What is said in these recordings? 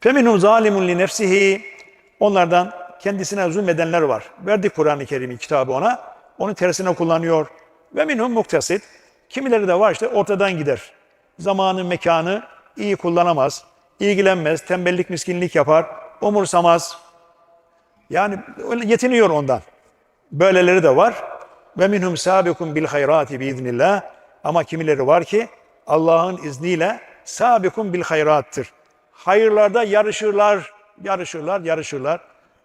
Feminhum zalimun li nefsihi. Onlardan kendisine zulmedenler var. Verdik Kur'an-ı Kerim'i kitabı ona. Onu tersine kullanıyor. Ve minhum muktasid. Kimileri de var işte ortadan gider. Zamanı, mekanı iyi kullanamaz. ilgilenmez, tembellik, miskinlik yapar, umursamaz. Yani yetiniyor ondan. Böyleleri de var. Ve minhum sabikum bil hayrati biiznillah. Ama kimileri var ki Allah'ın izniyle sabikum bil hayrattır. Hayırlarda yarışırlar, yarışırlar, yarışırlar.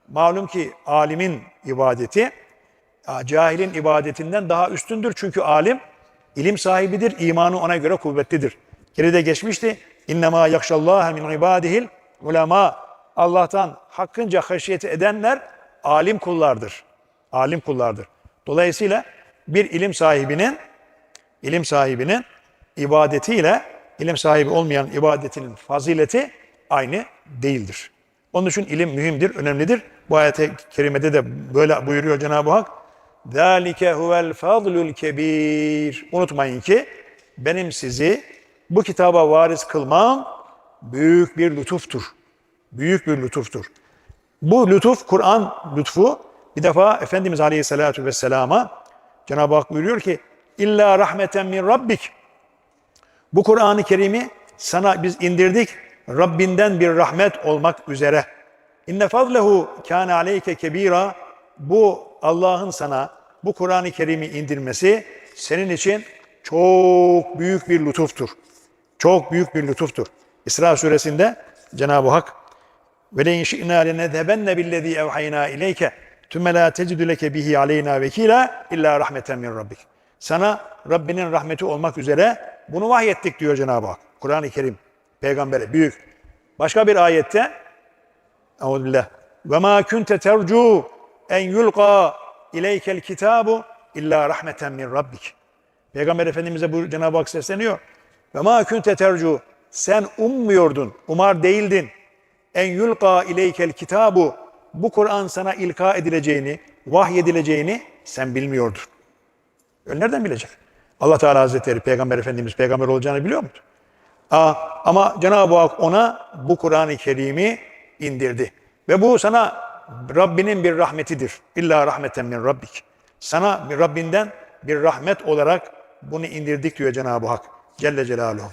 Malum ki alimin ibadeti cahilin ibadetinden daha üstündür. Çünkü alim ilim sahibidir, imanı ona göre kuvvetlidir. Geride geçmişti. İnnemâ yakşallâhe min ibadihil ulema. Allah'tan hakkınca haşiyeti edenler alim kullardır. Alim kullardır. Dolayısıyla bir ilim sahibinin ilim sahibinin ibadetiyle ilim sahibi olmayan ibadetinin fazileti aynı değildir. Onun için ilim mühimdir, önemlidir. Bu ayet-i kerimede de böyle buyuruyor Cenab-ı Hak. ذَٰلِكَ هُوَ الْفَضْلُ الْكَب۪يرِ Unutmayın ki benim sizi bu kitaba varis kılmam büyük bir lütuftur. Büyük bir lütuftur. Bu lütuf, Kur'an lütfu bir defa Efendimiz Aleyhisselatü Vesselam'a Cenab-ı Hak buyuruyor ki İlla rahmeten min rabbik Bu Kur'an-ı Kerim'i sana biz indirdik Rabbinden bir rahmet olmak üzere. İnne fadlehu kâne aleyke kebira Bu Allah'ın sana bu Kur'an-ı Kerim'i indirmesi senin için çok büyük bir lütuftur. Çok büyük bir lütuftur. İsra suresinde Cenab-ı Hak ve le inşi'na lenezhebenne billezî evhayna ileyke tümme la tecidü leke bihi aleyna vekila illa rahmeten min rabbik. Sana Rabbinin rahmeti olmak üzere bunu vahyettik diyor Cenab-ı Hak. Kur'an-ı Kerim peygambere büyük. Başka bir ayette Euzubillah. Ve ma kunte tercu en yulqa ileykel kitabu illa rahmeten min rabbik. Peygamber Efendimiz'e bu Cenab-ı Hak sesleniyor. Ve ma kunte tercu sen ummuyordun, umar değildin. En yulqa ileykel kitabu bu Kur'an sana ilka edileceğini, vahyedileceğini sen bilmiyordun. Öyle nereden bilecek? Allah Teala Hazretleri Peygamber Efendimiz peygamber olacağını biliyor muydu? Ama Cenab-ı Hak ona bu Kur'an-ı Kerim'i indirdi. Ve bu sana Rabbinin bir rahmetidir. İlla rahmeten min rabbik. Sana bir Rabbinden bir rahmet olarak bunu indirdik diyor Cenab-ı Hak. Celle Celaluhu.